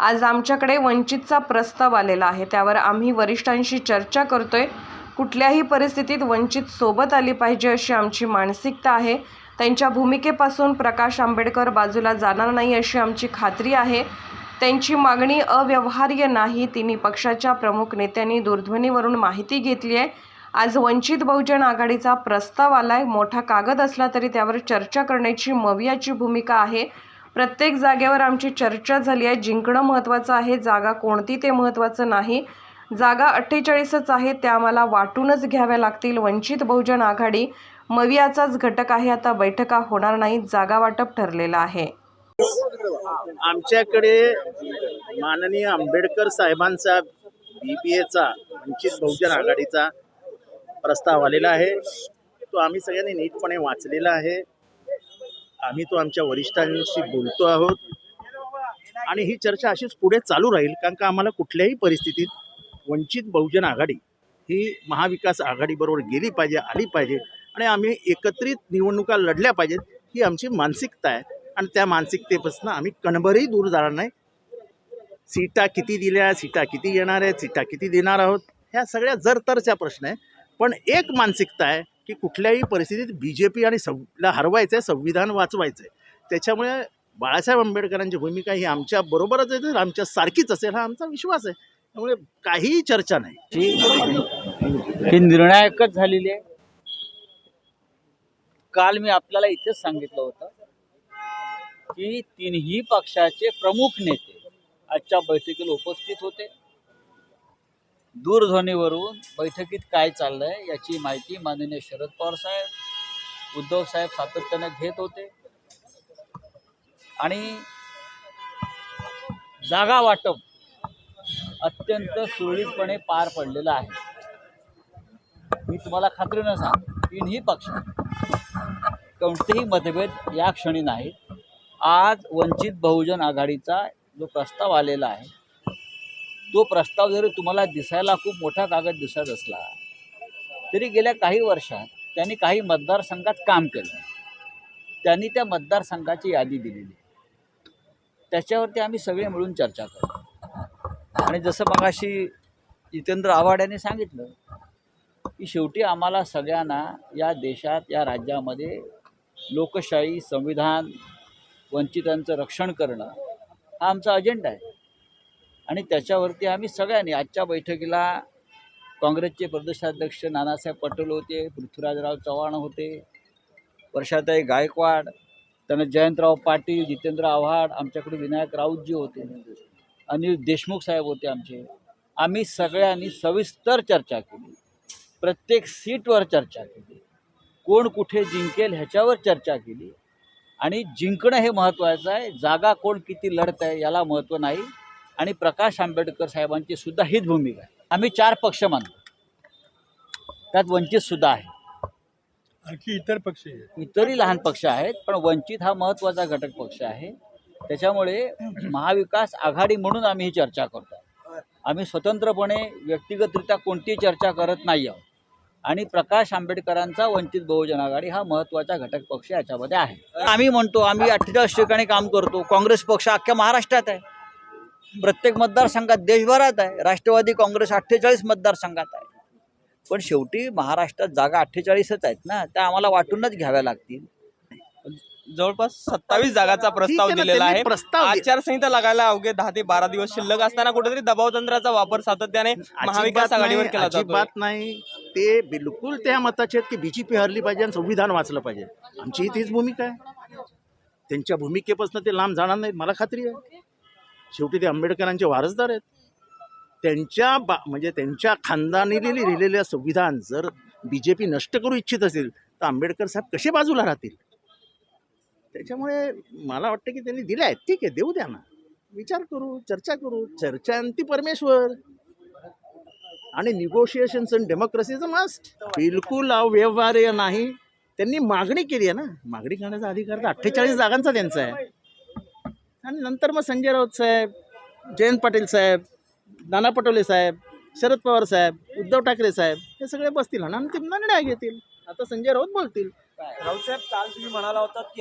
आज आमच्याकडे वंचितचा प्रस्ताव आलेला आहे. त्यावर आम्ही वरिष्ठांशी चर्चा करतोय. कुठल्याही परिस्थितीत वंचित सोबत आली पाहिजे अशी आमची मानसिकता आहे. त्यांच्या भूमिकेपासून प्रकाश आंबेडकर बाजूला जाणार नाही अशी आमची खात्री आहे. त्यांची मागणी अव्यवहार्य नाही. तिन्ही पक्षाच्या प्रमुख नेत्यांनी दूरध्वनीवरून माहिती घेतली आहे. आज वंचित बहुजन आघाडीचा प्रस्ताव आलाय. मोठा कागद असला तरी त्यावर चर्चा करण्याची मवियाची भूमिका आहे. प्रत्येक जागेवर आमची चर्चा झाली आहे. जिंकणं महत्त्वाचं आहे जागा कोणती ते महत्त्वाचं नाही. जागा अठ्ठेचाळीसच आहे त्या आम्हाला वाटूनच घ्याव्या लागतील. वंचित बहुजन आघाडी मवियाचाच घटक आहे. आता बैठका होणार नाही जागा वाटप ठरलेलं आहे. आमच्याकडे माननीय आंबेडकर साहेबांचा बी पी एचा वंचित बहुजन आघाडीचा प्रस्ताव आलेला आहे. तो आम्ही सगळ्यांनी नीटपणे वाचलेला आहे. आम्ही तो आमच्या वरिष्ठांशी बोलतो आहोत. आणि ही चर्चा अशीच पुढे चालू राहील कारण का आम्हाला कुठल्याही परिस्थितीत वंचित बहुजन आघाडी ही महाविकास आघाडीबरोबर गेली पाहिजे आली पाहिजे. आणि आम्ही एकत्रित निवडणुका लढल्या पाहिजेत ही आमची मानसिकता आहे. आणि त्या मानसिकतेपासून आम्ही कणभरही दूर जाणार नाही. सीटा किती दिल्या सीटा किती येणार आहेत सीटा किती देणार आहोत ह्या सगळ्या जरतरच्या प्रश्न आहे पण एक मानसिकता आहे की कुठल्याही परिस्थितीत बी जे पी आणि सवला हरवायचं आहे संविधान वाचवायचं आहे त्याच्यामुळे बाळासाहेब आंबेडकरांची भूमिका ही आमच्या बरोबरच आहे तर आमच्या सारखीच असेल हा आमचा विश्वास आहे. त्यामुळे काहीही चर्चा नाही. ही निर्णायकच झालेली आहे. काल मी आपल्याला इथेच सांगितलं होतं की तिन्ही पक्षाचे प्रमुख नेते आजच्या बैठकीला उपस्थित होते. दूरध्वनीवरून बैठकीत काय चाललंय याची माहिती माननीय शरद पवार साहेब उद्धव साहेब सातत्याने घेत होते. आणि जागा वाटप अत्यंत सुरळीतपणे पार पडलेलं आहे. मी तुम्हाला खात्रीनं सांग तीनही पक्ष कोणतेही मतभेद या क्षणी नाहीत. आज वंचित बहुजन आघाडीचा जो प्रस्ताव आलेला आहे तो प्रस्ताव जरी तुम्हाला दिसायला खूप मोठा कागद दिसत असला तरी गेल्या काही वर्षात त्यांनी काही मतदारसंघात काम केलं. त्यांनी त्या मतदारसंघाची यादी दिलेली. त्याच्यावरती आम्ही सगळे मिळून चर्चा करू आणि जसं मगाशी जितेंद्र आव्हाड यांनी सांगितलं की शेवटी आम्हाला सगळ्यांना या देशात या राज्यामध्ये लोकशाही संविधान वंचितांचं रक्षण करणं हा आमचा अजेंडा आहे. आणि त्याच्यावरती आम्ही सगळ्यांनी आजच्या बैठकीला काँग्रेसचे प्रदेशाध्यक्ष नानासाहेब पटेल होते पृथ्वीराजराव चव्हाण होते वर्षाताई गायकवाड त्यानं जयंतराव पाटील जितेंद्र आव्हाड आमच्याकडे विनायक राऊतजी होते अनिल देशमुख साहेब होते आमचे. आम्ही सगळ्यांनी सविस्तर चर्चा केली. प्रत्येक सीटवर चर्चा केली. कोण कुठे जिंकेल ह्याच्यावर चर्चा केली. आणि जिंकणं हे महत्त्वाचं आहे. जागा कोण किती लढत आहे याला महत्त्व नाही. आणि प्रकाश आंबेडकर साहेबांची सुद्धा हीच भूमिका आहे. आम्ही चार पक्ष मानतो. त्यात वंचित सुद्धा आहे. आणखी इतर पक्ष आहेत. इतरही लहान पक्ष आहेत पण वंचित हा महत्त्वाचा घटक पक्ष आहे. त्याच्यामुळे महाविकास आघाडी म्हणून आम्ही ही चर्चा करतो. आम्ही स्वतंत्रपणे व्यक्तिगतरित्या कोणतीही चर्चा करत नाही आहोत. आणि प्रकाश आंबेडकरांचा वंचित बहुजन आघाडी हा महत्त्वाचा घटक पक्ष याच्यामध्ये आहे. आम्ही म्हणतो आम्ही अठ्ठेचाळीस ठिकाणी काम करतो. काँग्रेस पक्ष अख्ख्या महाराष्ट्रात आहे. प्रत्येक मतदारसंघात देशभरात आहे. राष्ट्रवादी काँग्रेस अठ्ठेचाळीस मतदारसंघात आहे. पण शेवटी महाराष्ट्रात जागा अठ्ठेचाळीसच आहेत ना? त्या आम्हाला वाटूनच घ्याव्या लागतील. जवळपास सत्तावीस जागाचा प्रस्ताव दिलेला आहे. प्रस्ताव आचारसंहिता लागायला अवघे दहा ते बारा दिवस शिल्लक असताना कुठेतरी दबाव तंत्राचा वापर सातत्याने महाविकास आघाडीवर केला जातो अजिबात नाही. ते बिलकुल त्या मताचे आहेत की बीजेपी हरली पाहिजे आणि संविधान वाचलं पाहिजे. आमचीही तीच भूमिका आहे. त्यांच्या भूमिकेपासून ते लांब जाणार नाहीत मला खात्री आहे. शेवटी ते आंबेडकरांचे वारसदार आहेत. त्यांच्या बा म्हणजे त्यांच्या खानदानीने लिहिलेलं संविधान जर बी जे पी नष्ट करू इच्छित असेल तर आंबेडकर साहेब कसे बाजूला राहतील? त्याच्यामुळे मला वाटतं की त्यांनी दिल्या आहेत. ठीक आहे देऊ द्या ना. विचार करू चर्चा करू. चर्चांती परमेश्वर. आणि निगोशिएशन्स अँड डेमोक्रेसीचं मस्ट बिलकुल अव्यवहार्य नाही. त्यांनी मागणी केली आहे ना. मागणी करण्याचा अधिकार तर अठ्ठेचाळीस जागांचा त्यांचा आहे. आणि नंतर मग संजय राऊत साहेब जयंत पाटील साहेब नाना पटोले साहेब शरद पवार साहेब उद्धव ठाकरे साहेब हे सगळे बसतील आणि अंतिम निर्णय घेतील आता संजय राऊत बोलतील. राऊत साहेब काल तुम्ही म्हणाला होता की